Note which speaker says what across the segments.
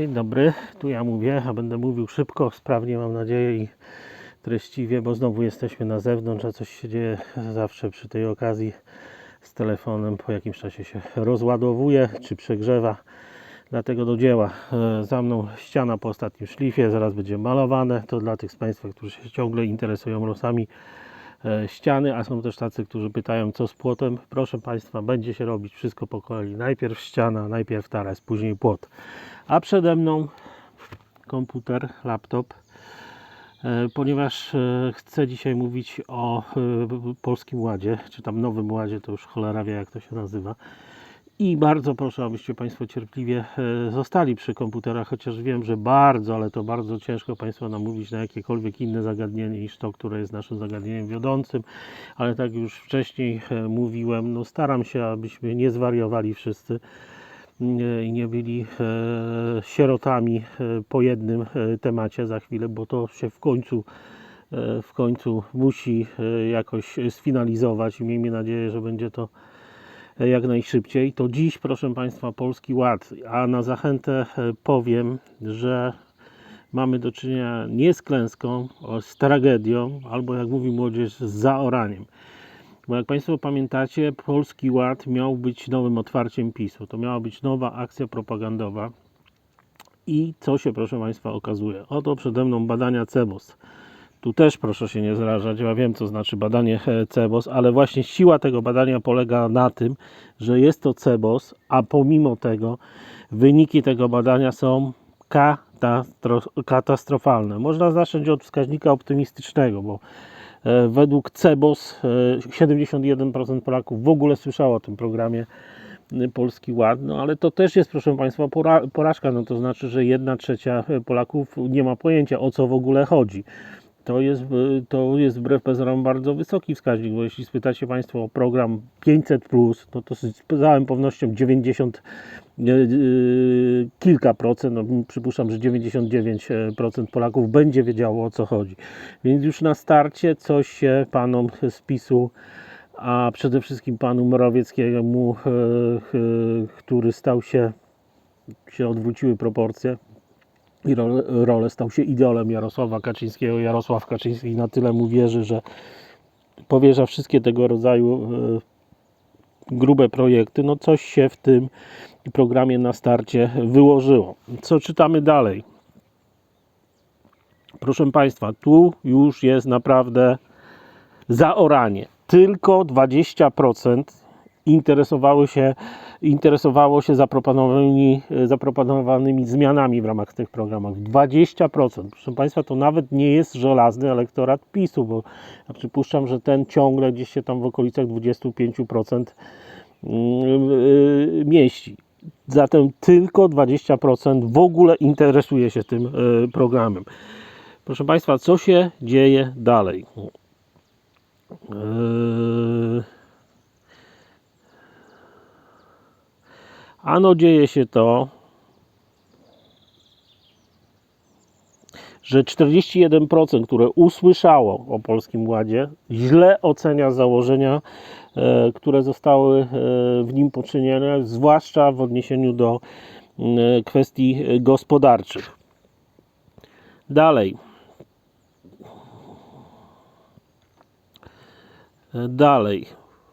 Speaker 1: Dzień dobry, tu ja mówię, a będę mówił szybko, sprawnie mam nadzieję i treściwie, bo znowu jesteśmy na zewnątrz, a coś się dzieje zawsze przy tej okazji z telefonem, po jakimś czasie się rozładowuje czy przegrzewa. Dlatego do dzieła. E, Za mną ściana po ostatnim szlifie, zaraz będzie malowane. To dla tych z Państwa, którzy się ciągle interesują losami ściany, a są też tacy, którzy pytają, co z płotem. Proszę Państwa, będzie się robić wszystko po kolei. Najpierw ściana, najpierw taras, później płot. A przede mną komputer, laptop, e, ponieważ e, chcę dzisiaj mówić o e, Polskim Ładzie, czy tam Nowym Ładzie, to już cholera wie jak to się nazywa. I bardzo proszę, abyście Państwo cierpliwie e, zostali przy komputerach, chociaż wiem, że bardzo, ale to bardzo ciężko Państwa namówić na jakiekolwiek inne zagadnienie niż to, które jest naszym zagadnieniem wiodącym, ale tak już wcześniej e, mówiłem, no staram się, abyśmy nie zwariowali wszyscy nie- i nie byli e, sierotami e, po jednym e, temacie za chwilę, bo to się w końcu e, w końcu musi e, jakoś sfinalizować. I miejmy nadzieję, że będzie to e, jak najszybciej. To dziś, proszę Państwa, Polski Ład, a na zachętę e, powiem, że mamy do czynienia nie z klęską, z tragedią, albo jak mówi młodzież, z zaoraniem. Bo jak Państwo pamiętacie, Polski Ład miał być nowym otwarciem PiSu. To miała być nowa akcja propagandowa. I co się, proszę Państwa, okazuje? Oto przede mną badania CEBOS. Tu też proszę się nie zrażać, ja wiem co znaczy badanie e, CEBOS, ale właśnie siła tego badania polega na tym, że jest to CEBOS, a pomimo tego wyniki tego badania są katastro- katastrofalne. Można zacząć od wskaźnika optymistycznego, bo e, według CEBOS e, 71% Polaków w ogóle słyszało o tym programie y, Polski Ład, no ale to też jest, proszę Państwa, pora- porażka, no to znaczy, że jedna trzecia e, Polaków nie ma pojęcia, o co w ogóle chodzi. To jest, y, to jest wbrew bardzo wysoki wskaźnik, bo jeśli spytacie Państwo o program 500, no to z całą pewnością 90 y, y, kilka procent, no, przypuszczam, że 99% Polaków będzie wiedziało o co chodzi. Więc już na starcie coś się panom z PiSu a przede wszystkim panu Morawieckiemu, e, e, który stał się, się odwróciły proporcje i role stał się idolem Jarosława Kaczyńskiego. Jarosław Kaczyński na tyle mu wierzy, że powierza wszystkie tego rodzaju e, grube projekty. No coś się w tym programie na starcie wyłożyło. Co czytamy dalej? Proszę Państwa, tu już jest naprawdę zaoranie. Tylko 20% interesowały się, interesowało się zaproponowanymi, zaproponowanymi zmianami w ramach tych programów. 20%. Proszę Państwa, to nawet nie jest żelazny elektorat PiSu, bo ja przypuszczam, że ten ciągle gdzieś się tam w okolicach 25% mm, yy, mieści. Zatem tylko 20% w ogóle interesuje się tym yy, programem. Proszę Państwa, co się dzieje dalej? Yy, Ano dzieje się to, że 41%, które usłyszało o Polskim Ładzie, źle ocenia założenia, e, które zostały e, w nim poczynione, zwłaszcza w odniesieniu do e, kwestii gospodarczych. Dalej. Dalej.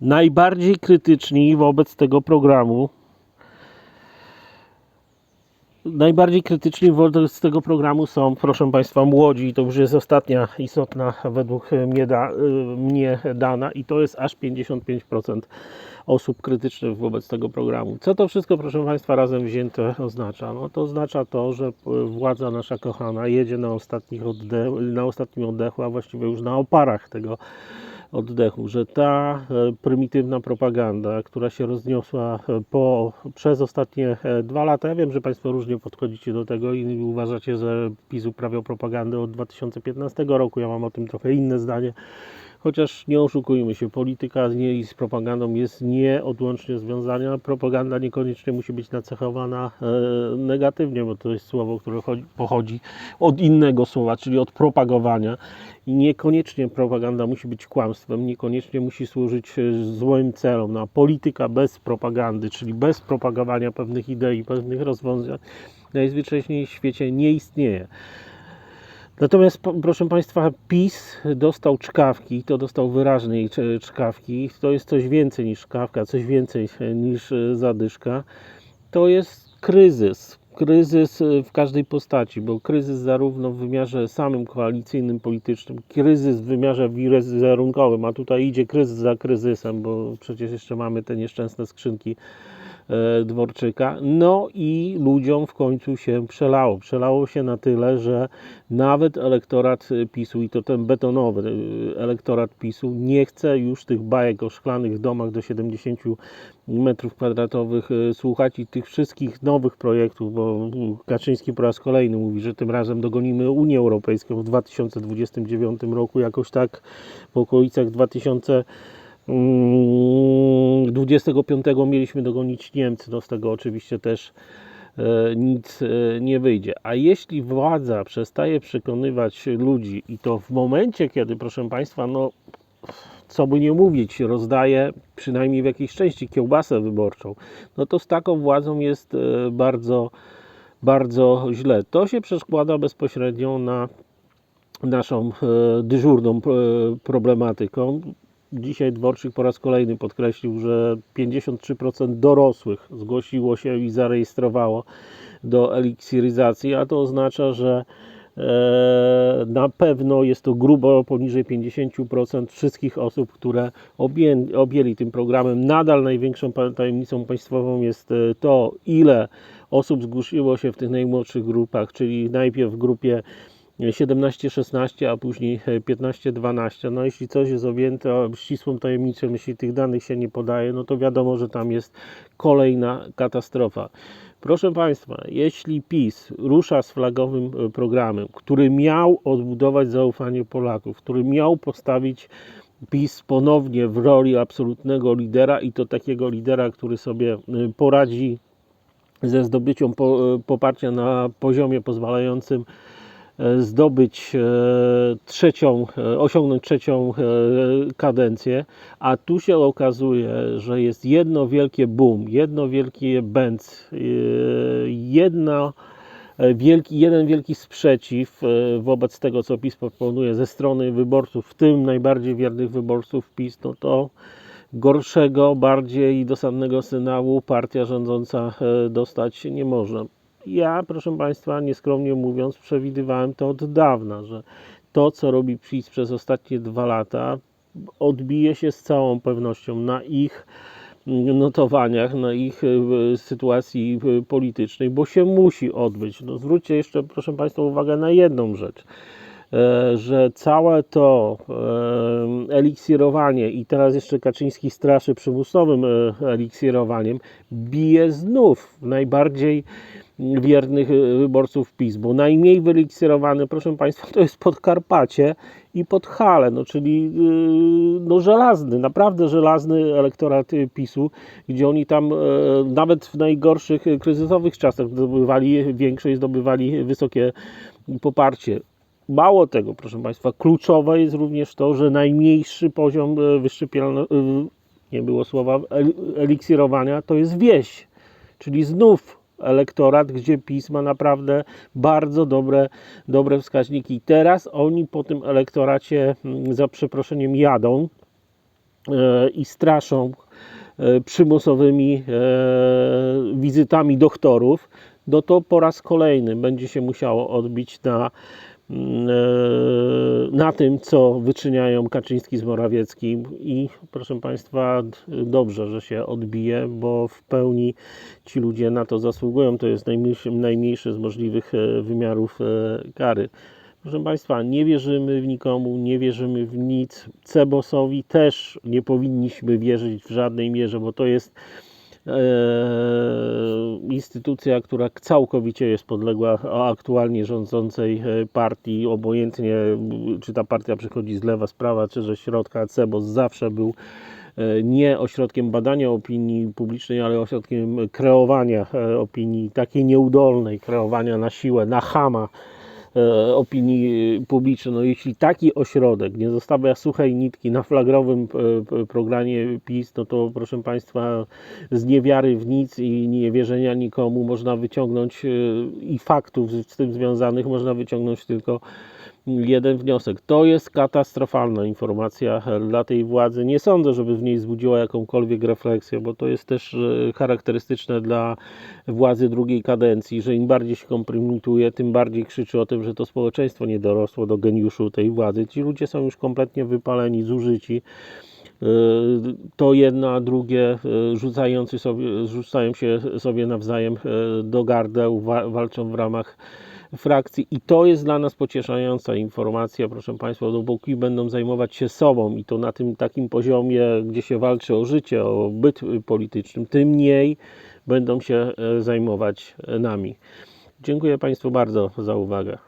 Speaker 1: Najbardziej krytyczni wobec tego programu najbardziej krytyczni wobec tego programu są, proszę Państwa, młodzi. I to już jest ostatnia istotna według mnie, da, y, mnie dana i to jest aż 55% osób krytycznych wobec tego programu. Co to wszystko, proszę Państwa, razem wzięte oznacza? No to oznacza to, że y, władza nasza kochana jedzie na, ostatnich odde- na ostatnim oddechu, a właściwie już na oparach tego oddechu, że ta e, prymitywna propaganda, która się rozniosła e, po, przez ostatnie e, dwa lata, ja wiem, że Państwo różnie podchodzicie do tego i uważacie, że PiS uprawiał propagandę od 2015 roku, ja mam o tym trochę inne zdanie, Chociaż nie oszukujmy się, polityka z niej z propagandą jest nieodłącznie związana. Propaganda niekoniecznie musi być nacechowana e, negatywnie, bo to jest słowo, które chodzi, pochodzi od innego słowa, czyli od propagowania. I niekoniecznie propaganda musi być kłamstwem, niekoniecznie musi służyć e, złym celom. No, a polityka bez propagandy, czyli bez propagowania pewnych idei, pewnych rozwiązań, najzwyczajniej w świecie nie istnieje. Natomiast, proszę Państwa, PiS dostał czkawki, to dostał wyraźnej czkawki. To jest coś więcej niż czkawka, coś więcej niż e, zadyszka. To jest kryzys. Kryzys e, w każdej postaci, bo kryzys zarówno w wymiarze samym koalicyjnym, politycznym, kryzys w wymiarze wizerunkowym, a tutaj idzie kryzys za kryzysem, bo przecież jeszcze mamy te nieszczęsne skrzynki Dworczyka. No i ludziom w końcu się przelało. Przelało się na tyle, że nawet elektorat e, PiSu i to ten betonowy e, elektorat PiSu nie chce już tych bajek o szklanych domach do 70 metrów kwadratowych e, słuchać i tych wszystkich nowych projektów, bo Kaczyński po raz kolejny mówi, że tym razem dogonimy Unię Europejską w 2029 roku, jakoś tak w okolicach 2000 Mm, 25 mieliśmy dogonić Niemcy, no z tego oczywiście też e, nic e, nie wyjdzie. A jeśli władza przestaje przekonywać ludzi i to w momencie, kiedy, proszę Państwa, no co by nie mówić, rozdaje przynajmniej w jakiejś części kiełbasę wyborczą, no to z taką władzą jest e, bardzo, bardzo źle. To się przekłada bezpośrednio na naszą dyżurną problematyką. Dzisiaj Dworczyk po raz kolejny podkreślił, że 53% dorosłych zgłosiło się i zarejestrowało do eliksiryzacji, a to oznacza, że e, na pewno jest to grubo poniżej 50% wszystkich osób, które obję, objęli tym programem. Nadal największą tajemnicą państwową jest e, to, ile osób zgłosiło się w tych najmłodszych grupach, czyli najpierw w grupie 17-16, a później 15-12. No jeśli coś jest objęte ścisłą tajemnicą, jeśli tych danych się nie podaje, no to wiadomo, że tam jest kolejna katastrofa. Proszę Państwa, jeśli PiS rusza z flagowym e, programem, który miał odbudować zaufanie Polaków, który miał postawić PiS ponownie w roli absolutnego lidera i to takiego lidera, który sobie e, poradzi ze zdobyciem po, e, poparcia na poziomie pozwalającym e, zdobyć e, trzecią, e, osiągnąć trzecią e, kadencję, a tu się okazuje, że jest jedno wielkie boom, jedno wielkie bęc, e, jedno e, wielki, jeden wielki sprzeciw e, wobec tego, co PiS proponuje ze strony wyborców, w tym najbardziej wiernych wyborców PiS, no to gorszego, bardziej dosadnego sygnału partia rządząca e, dostać nie może. Ja, proszę Państwa, nieskromnie mówiąc, przewidywałem to od dawna, że to, co robi PiS przez ostatnie dwa lata, odbije się z całą pewnością na ich notowaniach, na ich e, sytuacji e, politycznej, bo się musi odbyć. No, zwróćcie jeszcze, proszę Państwa, uwagę na jedną rzecz że całe to e, eliksirowanie i teraz jeszcze Kaczyński straszy przymusowym e, eliksirowaniem, bije znów najbardziej wiernych e, wyborców PiS, bo najmniej wyeliksirowany, proszę Państwa, to jest Podkarpacie i Podhale, no czyli no żelazny, naprawdę żelazny elektorat PiSu, gdzie oni tam e, nawet w najgorszych kryzysowych czasach zdobywali większość, zdobywali wysokie poparcie. Mało tego, proszę Państwa, kluczowe jest również to, że najmniejszy poziom e, wyszczepialno, e, nie było słowa, el- eliksirowania, to jest wieś, czyli znów elektorat, gdzie PiS ma naprawdę bardzo dobre, dobre wskaźniki. I teraz oni po tym elektoracie, mm, za przeproszeniem, jadą e, i straszą przymusowymi wizytami doktorów, no to po raz kolejny będzie się musiało odbić na, na tym, co wyczyniają Kaczyński z Morawieckim i proszę Państwa, dobrze, że się odbije, bo w pełni ci ludzie na to zasługują. To jest najmniejszy, najmniejszy z możliwych e, wymiarów e, kary. Proszę Państwa, nie wierzymy w nikomu, nie wierzymy w nic. Cebosowi też nie powinniśmy wierzyć w żadnej mierze, bo to jest instytucja, która całkowicie jest podległa aktualnie rządzącej e, partii, obojętnie czy ta partia przychodzi z lewa, z prawa, czy ze środka, CEBOS zawsze był e, nie ośrodkiem badania opinii publicznej, ale ośrodkiem kreowania e, opinii, takiej nieudolnej, kreowania na siłę, na chama opinii publicznej. No jeśli taki ośrodek nie zostawia suchej nitki na flagrowym e, programie PiS, no to proszę Państwa, z niewiary w nic i niewierzenia nikomu można wyciągnąć e, i faktów z tym związanych można wyciągnąć tylko jeden wniosek. To jest katastrofalna informacja dla tej władzy. Nie sądzę, żeby w niej zbudziła jakąkolwiek refleksję, bo to jest też e, charakterystyczne dla władzy drugiej kadencji, że im bardziej się kompromituje, tym bardziej krzyczy o tym, że to społeczeństwo nie dorosło do geniuszu tej władzy. Ci ludzie są już kompletnie wypaleni, zużyci. E, To jedno, a drugie e, rzucający sobie, rzucają się sobie nawzajem do gardeł, wa- walczą w ramach frakcji i to jest dla nas pocieszająca informacja, proszę Państwa, dopóki będą zajmować się sobą i to na tym takim poziomie, gdzie się walczy o życie, o byt politycznym, tym mniej będą się e, zajmować e, nami. Dziękuję Państwu bardzo za uwagę.